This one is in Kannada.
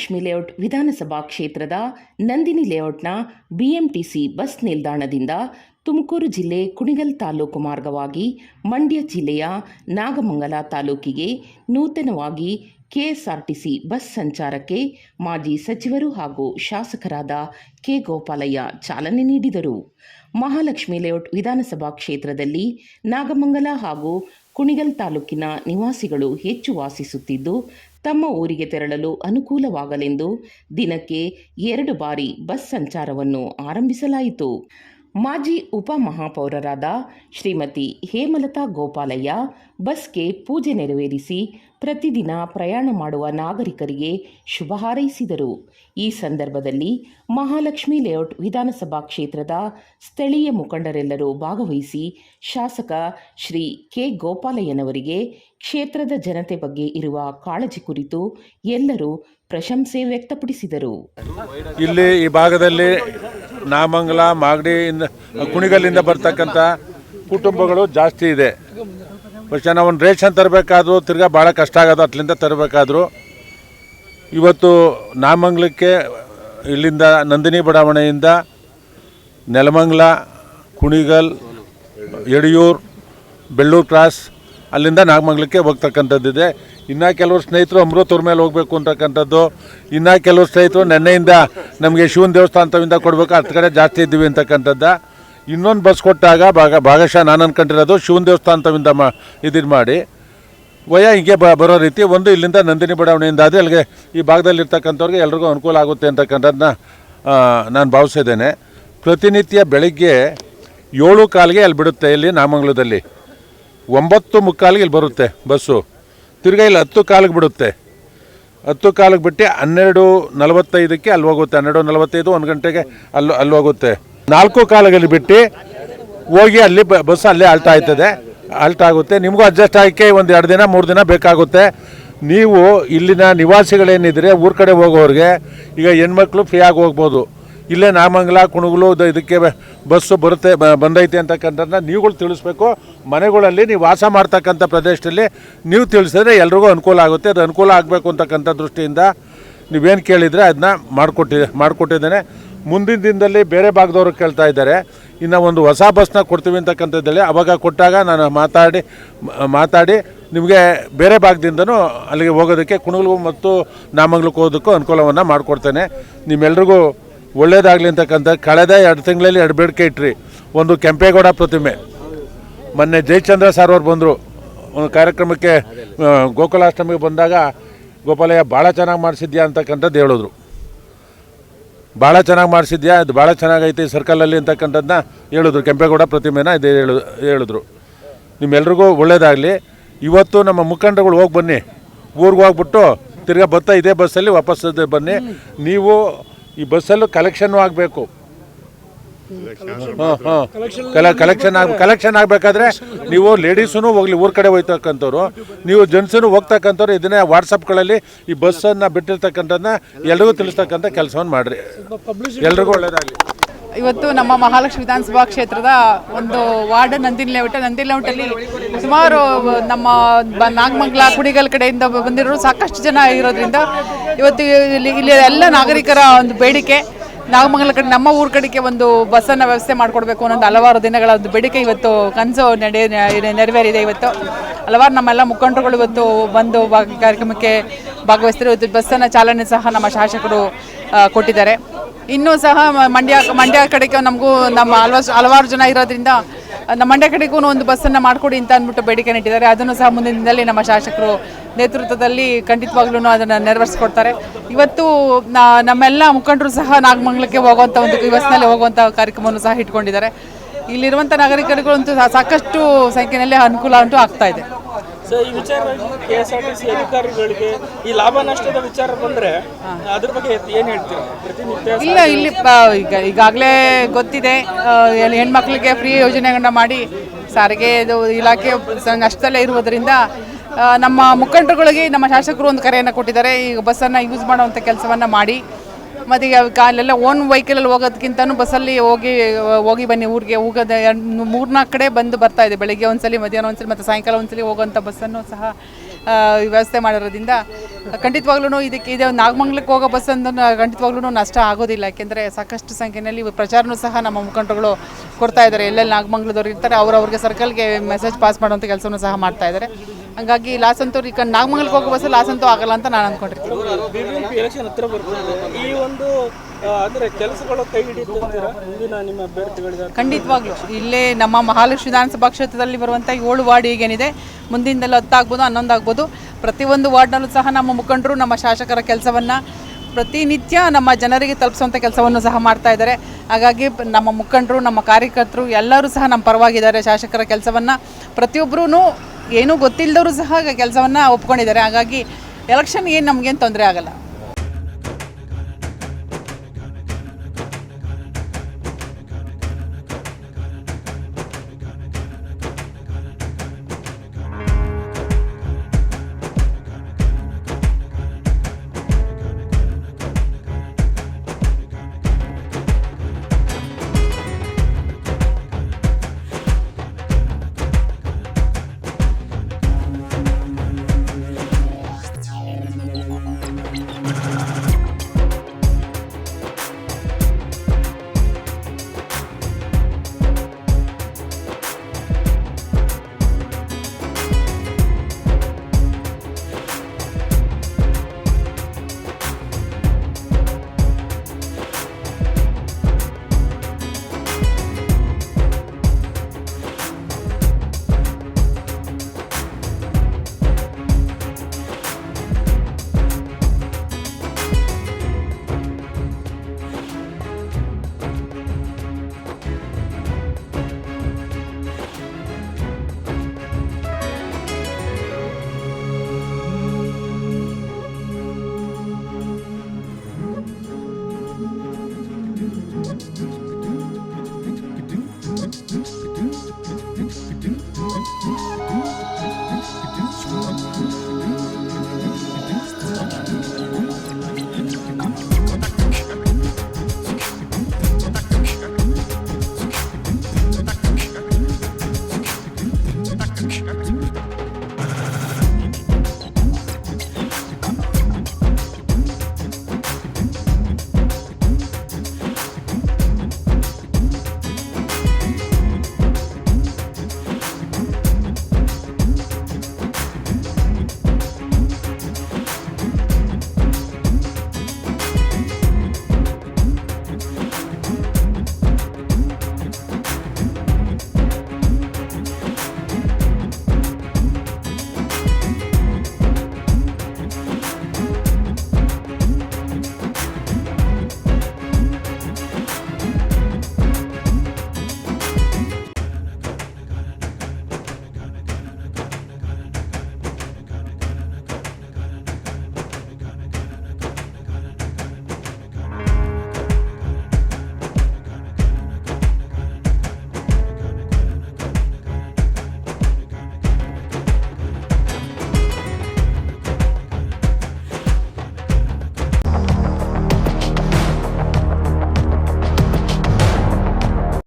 ಮಹಾಲಕ್ಷ್ಮಿ ಲೇಔಟ್ ವಿಧಾನಸಭಾ ಕ್ಷೇತ್ರದ ನಂದಿನಿ ಲೇಔಟ್ನ ಬಿಎಂಟಿಸಿ ಬಸ್ ನಿಲ್ದಾಣದಿಂದ ತುಮಕೂರು ಜಿಲ್ಲೆ ಕುಣಿಗಲ್ ತಾಲೂಕು ಮಾರ್ಗವಾಗಿ ಮಂಡ್ಯ ಜಿಲ್ಲೆಯ ನಾಗಮಂಗಲ ತಾಲೂಕಿಗೆ ನೂತನವಾಗಿ ಕೆಎಸ್ಆರ್ಟಿಸಿ ಬಸ್ ಸಂಚಾರಕ್ಕೆ ಮಾಜಿ ಸಚಿವರು ಹಾಗೂ ಶಾಸಕರಾದ ಕೆ ಗೋಪಾಲಯ್ಯ ಚಾಲನೆ ನೀಡಿದರು. ಮಹಾಲಕ್ಷ್ಮಿ ಲೇಔಟ್ ವಿಧಾನಸಭಾ ಕ್ಷೇತ್ರದಲ್ಲಿ ನಾಗಮಂಗಲ ಹಾಗೂ ಕುಣಿಗಲ್ ತಾಲೂಕಿನ ನಿವಾಸಿಗಳು ಹೆಚ್ಚು ವಾಸಿಸುತ್ತಿದ್ದು ತಮ್ಮ ಊರಿಗೆ ತೆರಳಲು ಅನುಕೂಲವಾಗಲೆಂದು ದಿನಕ್ಕೆ ಎರಡು ಬಾರಿ ಬಸ್ ಸಂಚಾರವನ್ನು ಆರಂಭಿಸಲಾಯಿತು. ಮಾಜಿ ಉಪಮಹಾಪೌರರಾದ ಶ್ರೀಮತಿ ಹೇಮಲತಾ ಗೋಪಾಲಯ್ಯ ಬಸ್ಗೆ ಪೂಜೆ ನೆರವೇರಿಸಿ ಪ್ರತಿದಿನ ಪ್ರಯಾಣ ಮಾಡುವ ನಾಗರಿಕರಿಗೆ ಶುಭ ಹಾರೈಸಿದರು. ಈ ಸಂದರ್ಭದಲ್ಲಿ ಮಹಾಲಕ್ಷ್ಮಿ ಲೇಔಟ್ ವಿಧಾನಸಭಾ ಕ್ಷೇತ್ರದ ಸ್ಥಳೀಯ ಮುಖಂಡರೆಲ್ಲರೂ ಭಾಗವಹಿಸಿ ಶಾಸಕ ಶ್ರೀ ಕೆ ಗೋಪಾಲಯ್ಯನವರಿಗೆ ಕ್ಷೇತ್ರದ ಜನತೆ ಬಗ್ಗೆ ಇರುವ ಕಾಳಜಿ ಕುರಿತು ಎಲ್ಲರೂ ಪ್ರಶಂಸೆ ವ್ಯಕ್ತಪಡಿಸಿದರು. ಇಲ್ಲಿ ಈ ಭಾಗದಲ್ಲಿ ನಾಮಂಗಲ ಮಾಗಡಿಯಿಂದ ಕುಣಿಗಲ್ಲಿಂದ ಬರ್ತಕ್ಕಂಥ ಕುಟುಂಬಗಳು ಜಾಸ್ತಿ ಇದೆ. ಪಕ್ಷ ನಾವು ಒಂದು ರೇಷನ್ ತರಬೇಕಾದ್ರೂ ತಿರ್ಗಾ ಭಾಳ ಕಷ್ಟ ಆಗೋದು ಅತ್ಲಿಂದ ತರಬೇಕಾದ್ರು. ಇವತ್ತು ನಾಮಂಗ್ಲಕ್ಕೆ, ಇಲ್ಲಿಂದ ನಂದಿನಿ ಬಡಾವಣೆಯಿಂದ ನೆಲಮಂಗ್ಲ, ಕುಣಿಗಲ್, ಯಡಿಯೂರು, ಬೆಳ್ಳೂರು ಕ್ರಾಸ್, ಅಲ್ಲಿಂದ ನಾಗಮಂಗ್ಲಕ್ಕೆ ಹೋಗ್ತಕ್ಕಂಥದ್ದಿದೆ. ಇನ್ನು ಕೆಲವರು ಸ್ನೇಹಿತರು ಅಮೃತವ್ರ ಮೇಲೆ ಹೋಗಬೇಕು ಅಂತಕ್ಕಂಥದ್ದು. ಇನ್ನು ಕೆಲವರು ಸ್ನೇಹಿತರು ನೆನ್ನೆಯಿಂದ ನಮಗೆ ಶಿವನ ದೇವಸ್ಥಾನದಿಂದ ಕೊಡಬೇಕು, ಹತ್ತು ಕಡೆ ಜಾಸ್ತಿ ಇದ್ದೀವಿ ಅಂತಕ್ಕಂಥದ್ದು. ಇನ್ನೊಂದು ಬಸ್ ಕೊಟ್ಟಾಗ ಭಾಗ, ಭಾಗಶಃ ನಾನು ಅನ್ಕೊಂಡಿರೋದು ಶಿವನ ದೇವಸ್ಥಾನದಿಂದ ಮಾ ಇದನ್ನು ಮಾಡಿ. ವಯ ಹಿಂಗೆ ಬ, ಬರೋ ರೀತಿ ಒಂದು ಇಲ್ಲಿಂದ ನಂದಿನಿ ಬಡಾವಣೆಯಿಂದ ಅದೇ ಅಲ್ಲಿಗೆ ಈ ಭಾಗದಲ್ಲಿರ್ತಕ್ಕಂಥವ್ರಿಗೆ ಎಲ್ರಿಗೂ ಅನುಕೂಲ ಆಗುತ್ತೆ ಅಂತಕ್ಕಂಥದ್ದನ್ನ ನಾನು ಭಾವಿಸಿದ್ದೇನೆ. ಪ್ರತಿನಿತ್ಯ ಬೆಳಗ್ಗೆ ಏಳು ಕಾಲಿಗೆ ಅಲ್ಲಿ ಬಿಡುತ್ತೆ ಇಲ್ಲಿ ನಾಮಂಗಲದಲ್ಲಿ. ಒಂಬತ್ತು ಮುಕ್ಕಾಲಿಗೆ ಇಲ್ಲಿ ಬರುತ್ತೆ ಬಸ್ಸು. ತಿರ್ಗಾ ಇಲ್ಲಿ ಹತ್ತು ಕಾಲಿಗೆ ಬಿಡುತ್ತೆ. ಹತ್ತು ಕಾಲಿಗೆ ಬಿಟ್ಟು ಹನ್ನೆರಡು ನಲವತ್ತೈದಕ್ಕೆ ಅಲ್ಲಿ ಹೋಗುತ್ತೆ. ಹನ್ನೆರಡು ನಲವತ್ತೈದು ಒಂದು ಗಂಟೆಗೆ ಅಲ್ಲಿ ಅಲ್ಲಿ ಹೋಗುತ್ತೆ. ನಾಲ್ಕು ಕಾಲಗಳಲ್ಲಿ ಬಿಟ್ಟು ಹೋಗಿ ಅಲ್ಲಿ ಬಸ್ ಅಲ್ಲೇ ಅಲ್ಟ್ ಆಯ್ತದೆ ಅಲ್ಟ್ ಆಗುತ್ತೆ. ನಿಮಗೂ ಅಡ್ಜಸ್ಟ್ ಆಗಕ್ಕೆ ಒಂದು ಎರಡು ದಿನ, ಮೂರು ದಿನ ಬೇಕಾಗುತ್ತೆ. ನೀವು ಇಲ್ಲಿನ ನಿವಾಸಿಗಳೇನಿದ್ರೆ ಊರ ಕಡೆ ಹೋಗೋರಿಗೆ ಈಗ ಹೆಣ್ಮಕ್ಳು ಫ್ರೀಯಾಗಿ ಹೋಗ್ಬೋದು. ಇಲ್ಲೇ ನಾಮಂಗಲ, ಕುಣಗುಲು ಇದು- ಇದಕ್ಕೆ ಬಸ್ಸು ಬರುತ್ತೆ ಬಂದೈತೆ ಅಂತಕ್ಕಂಥದ್ದನ್ನ ನೀವುಗಳು ತಿಳಿಸ್ಬೇಕು. ಮನೆಗಳಲ್ಲಿ ನೀವು ವಾಸ ಮಾಡ್ತಕ್ಕಂಥ ಪ್ರದೇಶದಲ್ಲಿ ನೀವು ತಿಳಿಸಿದ್ರೆ ಎಲ್ರಿಗೂ ಅನುಕೂಲ ಆಗುತ್ತೆ. ಅದು ಅನುಕೂಲ ಆಗಬೇಕು ಅಂತಕ್ಕಂಥ ದೃಷ್ಟಿಯಿಂದ ನೀವೇನು ಕೇಳಿದರೆ ಅದನ್ನ ಮಾಡಿಕೊಟ್ಟಿ ಮಾಡಿಕೊಟ್ಟಿದ್ದೇನೆ. ಮುಂದಿನ ದಿನದಲ್ಲಿ ಬೇರೆ ಭಾಗದವರು ಕೇಳ್ತಾ ಇದ್ದಾರೆ. ಇನ್ನು ಒಂದು ಹೊಸ ಬಸ್ನ ಕೊಡ್ತೀವಿ ಅಂತಕ್ಕಂಥದ್ದೇಳಿ ಅವಾಗ ಕೊಟ್ಟಾಗ ನಾನು ಮಾತಾಡಿ ಮಾತಾಡಿ ನಿಮಗೆ ಬೇರೆ ಭಾಗದಿಂದನೂ ಅಲ್ಲಿಗೆ ಹೋಗೋದಕ್ಕೆ ಕುಣಗಲ್ಗೂ ಮತ್ತು ನಾಮಂಗ್ಲಕ್ಕೆ ಹೋಗೋದಕ್ಕೂ ಅನುಕೂಲವನ್ನು ಮಾಡಿಕೊಡ್ತೇನೆ. ನಿಮ್ಮೆಲ್ರಿಗೂ ಒಳ್ಳೆಯದಾಗಲಿ ಅಂತಕ್ಕಂಥ ಕಳೆದ ಎರಡು ತಿಂಗಳಲ್ಲಿ ಎರಡು ಬೇಡಿಕೆ ಇಟ್ರಿ. ಒಂದು ಕೆಂಪೇಗೌಡ ಪ್ರತಿಮೆ. ಮೊನ್ನೆ ಜಯಚಂದ್ರ ಸರ್ ಅವ್ರು ಬಂದರು. ಒಂದು ಕಾರ್ಯಕ್ರಮಕ್ಕೆ ಗೋಕುಲಾಷ್ಟಮಿಗೆ ಬಂದಾಗ, ಗೋಪಾಲಯ್ಯ, ಭಾಳ ಚೆನ್ನಾಗಿ ಮಾಡಿಸಿದ್ಯಾ? ಅಂತಕ್ಕಂಥದ್ದು ಹೇಳಿದ್ರು. ಭಾಳ ಚೆನ್ನಾಗಿ ಮಾಡಿಸಿದ್ಯಾ? ಅದು ಭಾಳ ಚೆನ್ನಾಗೈತೆ ಸರ್ಕಲಲ್ಲಿ ಅಂತಕ್ಕಂಥದ್ದನ್ನ ಹೇಳಿದ್ರು. ಕೆಂಪೇಗೌಡ ಪ್ರತಿಮೆನ ಇದು ಹೇಳು, ಹೇಳಿದ್ರು. ನಿಮ್ಮೆಲ್ರಿಗೂ ಒಳ್ಳೇದಾಗಲಿ. ಇವತ್ತು ನಮ್ಮ ಮುಖಂಡಗಳು ಹೋಗಿ ಬನ್ನಿ. ಊರಿಗೆ ಹೋಗ್ಬಿಟ್ಟು ತಿರ್ಗಾ ಬತ್ತ ಇದೇ ಬಸ್ಸಲ್ಲಿ ವಾಪಸ್ ಬನ್ನಿ. ನೀವು ಈ ಬಸ್ಸಲ್ಲೂ ಕಲೆಕ್ಷನ್ನು ಆಗಬೇಕು. ಕಲ ಕಲೆಕ್ಷನ್ ಕಲೆಕ್ಷನ್ ಆಗಬೇಕಾದ್ರೆ ನೀವು ಲೇಡೀಸೂ ಹೋಗ್ಲಿ, ಊರ ಕಡೆ ಹೋಗ್ತಕ್ಕಂಥವ್ರು ನೀವು ಜೆಂಟ್ಸೂ ಹೋಗ್ತಕ್ಕಂಥವ್ರು ಇದನ್ನೇ ವಾಟ್ಸಪ್ಗಳಲ್ಲಿ ಈ ಬಸ್ಸನ್ನು ಬಿಟ್ಟಿರ್ತಕ್ಕಂಥದ್ದನ್ನ ಎಲ್ರಿಗೂ ತಿಳಿಸ್ತಕ್ಕಂಥ ಕೆಲಸವನ್ನು ಮಾಡಿರಿ. ಎಲ್ರಿಗೂ ಒಳ್ಳೇದಾಗಲಿ. ಇವತ್ತು ನಮ್ಮ ಮಹಾಲಕ್ಷ್ಮಿ ವಿಧಾನಸಭಾ ಕ್ಷೇತ್ರದ ಒಂದು ವಾರ್ಡ್ ನಂದಿನಿ ಲೇಔಟ್ ನಂದಿನಿ ಲೇಔಟಲ್ಲಿ ಸುಮಾರು ನಮ್ಮ ನಾಗಮಂಗಲ ಕುಡಿಗಲ್ ಕಡೆಯಿಂದ ಬಂದಿರೋರು ಸಾಕಷ್ಟು ಜನ ಇರೋದ್ರಿಂದ ಇವತ್ತು ಇಲ್ಲಿ ಇಲ್ಲಿ ಎಲ್ಲ ನಾಗರಿಕರ ಒಂದು ಬೇಡಿಕೆ. ನಾಗಮಂಗಲ ಕಡೆ ನಮ್ಮ ಊರ ಕಡೆಗೆ ಒಂದು ಬಸ್ಸನ್ನು ವ್ಯವಸ್ಥೆ ಮಾಡಿಕೊಡ್ಬೇಕು ಅನ್ನೋದು ಹಲವಾರು ದಿನಗಳ ಒಂದು ಬೇಡಿಕೆ ಇವತ್ತು ಕನಸು ನಡೆ ನೆರವೇರಿದೆ ಇವತ್ತು. ಹಲವಾರು ನಮ್ಮೆಲ್ಲ ಮುಖಂಡರುಗಳು ಇವತ್ತು ಬಂದು ಕಾರ್ಯಕ್ರಮಕ್ಕೆ ಭಾಗವಹಿಸ್ತಾರೆ ಇವತ್ತು ಬಸ್ಸನ್ನು ಚಾಲನೆ ಸಹ ನಮ್ಮ ಶಾಸಕರು ಕೊಟ್ಟಿದ್ದಾರೆ. ಇನ್ನೂ ಸಹ ಮಂಡ್ಯ ಮಂಡ್ಯ ಕಡೆಗೆ ನಮಗೂ ನಮ್ಮ ಹಲವಾರು ಹಲವಾರು ಜನ ಇರೋದ್ರಿಂದ ನಮ್ಮ ಮಂಡ್ಯ ಕಡೆಗೂ ಒಂದು ಬಸ್ಸನ್ನು ಮಾಡಿಕೊಡಿ ಅಂತ ಅಂದ್ಬಿಟ್ಟು ಬೇಡಿಕೆ ಇಟ್ಟಿದ್ದಾರೆ. ಅದನ್ನು ಸಹ ಮುಂದಿನ ದಿನದಲ್ಲಿ ನಮ್ಮ ಶಾಸಕರು ನೇತೃತ್ವದಲ್ಲಿ ಖಂಡಿತವಾಗ್ಲೂ ಅದನ್ನು ನೆರವೇರಿಸ್ಕೊಡ್ತಾರೆ. ಇವತ್ತು ನಮ್ಮೆಲ್ಲ ಮುಖಂಡರು ಸಹ ನಾಗಮಂಗಲಕ್ಕೆ ಹೋಗುವಂಥ ಒಂದು ಬಸ್ನಲ್ಲಿ ಹೋಗುವಂಥ ಕಾರ್ಯಕ್ರಮವನ್ನು ಸಹ ಇಟ್ಕೊಂಡಿದ್ದಾರೆ. ಇಲ್ಲಿರುವಂಥ ನಾಗರಿಕರುಗಳಂತೂ ಸಾಕಷ್ಟು ಸಂಖ್ಯೆಯಲ್ಲಿ ಅನುಕೂಲ ಅಂತೂ ಆಗ್ತಾ ಇದೆ. ಸೊ ಈ ವಿಚಾರವಾಗಿ K S R T C ಅಧಿಕಾರಿಗಳಿಗೆ ಈ ಲಾಭ ನಷ್ಟದ ವಿಚಾರ ಬಂದ್ರೆ ಅದ್ರ ಬಗ್ಗೆ ಏನ್ ಹೇಳ್ತೀರಾ? ಪ್ರತಿನಿತ್ಯ ಇಲ್ಲ ಇಲ್ಲಿ ಈಗ ಈಗಾಗಲೇ ಗೊತ್ತಿದೆ. ಹೆಣ್ಮಕ್ಳಿಗೆ ಫ್ರೀ ಯೋಜನೆಗಳನ್ನ ಮಾಡಿ ಸಾರಿಗೆ ಇದು ಇಲಾಖೆ ನಷ್ಟದಲ್ಲೇ ಇರುವುದರಿಂದ ನಮ್ಮ ಮುಖಂಡರುಗಳಿಗೆ ನಮ್ಮ ಶಾಸಕರು ಒಂದು ಕರೆಯನ್ನು ಕೊಟ್ಟಿದ್ದಾರೆ. ಈಗ ಬಸ್ಸನ್ನು ಯೂಸ್ ಮಾಡುವಂಥ ಕೆಲಸವನ್ನು ಮಾಡಿ. ಮತ್ತು ಈಗ ಅಲ್ಲೆಲ್ಲ ಓನ್ ವೆಹಿಕಲಲ್ಲಿ ಹೋಗೋದಕ್ಕಿಂತನೂ ಬಸ್ಸಲ್ಲಿ ಹೋಗಿ ಹೋಗಿ ಬನ್ನಿ ಊರಿಗೆ. ಹೋಗೋದು ಮೂರ್ನಾಲ್ಕು ಕಡೆ ಬಂದು ಬರ್ತಾ ಇದೆ. ಬೆಳಗ್ಗೆ ಒಂದ್ಸಲಿ, ಮಧ್ಯಾಹ್ನ ಒಂದ್ಸಲಿ ಮತ್ತು ಸಾಯಂಕಾಲ ಒಂದ್ಸಲಿ ಹೋಗೋಂಥ ಬಸ್ಸನ್ನು ಸಹ ವ್ಯವಸ್ಥೆ ಮಾಡಿರೋದ್ರಿಂದ ಖಂಡಿತವಾಗ್ಲೂ ಇದಕ್ಕೆ ಇದೆ ನಾಗಮಂಗ್ಲಕ್ಕೆ ಹೋಗೋ ಬಸ್ ಅಂದ್ರೆ ಖಂಡಿತವಾಗ್ಲೂ ನಷ್ಟ ಆಗೋದಿಲ್ಲ. ಯಾಕೆಂದರೆ ಸಾಕಷ್ಟು ಸಂಖ್ಯೆಯಲ್ಲಿ ಪ್ರಚಾರನೂ ಸಹ ನಮ್ಮ ಮುಖಂಡರುಗಳು ಕೊಡ್ತಾ ಇದ್ದಾರೆ. ಎಲ್ಲೆಲ್ಲಿ ನಾಗಮಂಗ್ಲದವ್ರು ಇರ್ತಾರೆ ಅವ್ರವ್ರಿಗೆ ಸರ್ಕಲ್ಗೆ ಮೆಸೇಜ್ ಪಾಸ್ ಮಾಡುವಂಥ ಕೆಲಸವನ್ನು ಸಹ ಮಾಡ್ತಾ ಇದ್ದಾರೆ. ಹಂಗಾಗಿ ಲಾಸ್ ಅಂತೂ ಈ ನಾಗಮಂಗಲ್ಗೆ ನಾಗಮಂಗಲಕ್ಕೆ ಹೋಗೋ ಬಸ್ ಲಾಸ್ ಅಂತೂ ಆಗಲ್ಲ ಅಂತ ನಾನು ಅಂದ್ಕೊಂಡಿರ್ತೀನಿ. ಎಲೆಕ್ಷನ್ ಹತ್ರ ಬರ್ತಿದೆ. ಈ ಒಂದು ಅಂದ್ರೆ ಕೆಲಸಗಳು ಕೈ ಮುಂದಿನ ನಿಮ್ಮ ಖಂಡಿತವಾಗ್ಲೂ. ಇಲ್ಲೇ ನಮ್ಮ ಮಹಾಲಕ್ಷ್ಮಿ ವಿಧಾನಸಭಾ ಕ್ಷೇತ್ರದಲ್ಲಿ ಬರುವಂಥ ಏಳು ವಾರ್ಡ್ ಈಗೇನಿದೆ ಮುಂದಿನದಲ್ಲಿ ಹತ್ತಾಗ್ಬೋದು ಹನ್ನೊಂದು ಆಗ್ಬೋದು ಪ್ರತಿಯೊಂದು ವಾರ್ಡ್ನಲ್ಲೂ ಸಹ ನಮ್ಮ ಮುಖಂಡರು ನಮ್ಮ ಶಾಸಕರ ಕೆಲಸವನ್ನು ಪ್ರತಿನಿತ್ಯ ನಮ್ಮ ಜನರಿಗೆ ತಲುಪಿಸುವಂಥ ಕೆಲಸವನ್ನು ಸಹ ಮಾಡ್ತಾ ಇದ್ದಾರೆ. ಹಾಗಾಗಿ ನಮ್ಮ ಮುಖಂಡರು, ನಮ್ಮ ಕಾರ್ಯಕರ್ತರು ಎಲ್ಲರೂ ಸಹ ನಮ್ಮ ಪರವಾಗಿದ್ದಾರೆ. ಶಾಸಕರ ಕೆಲಸವನ್ನು ಪ್ರತಿಯೊಬ್ಬರೂ ಏನೂ ಗೊತ್ತಿಲ್ಲದವರು ಸಹ ಕೆಲಸವನ್ನು ಒಪ್ಕೊಂಡಿದ್ದಾರೆ. ಹಾಗಾಗಿ ಎಲೆಕ್ಷನ್ ಏನು ನಮಗೇನು ತೊಂದರೆ ಆಗಲ್ಲ.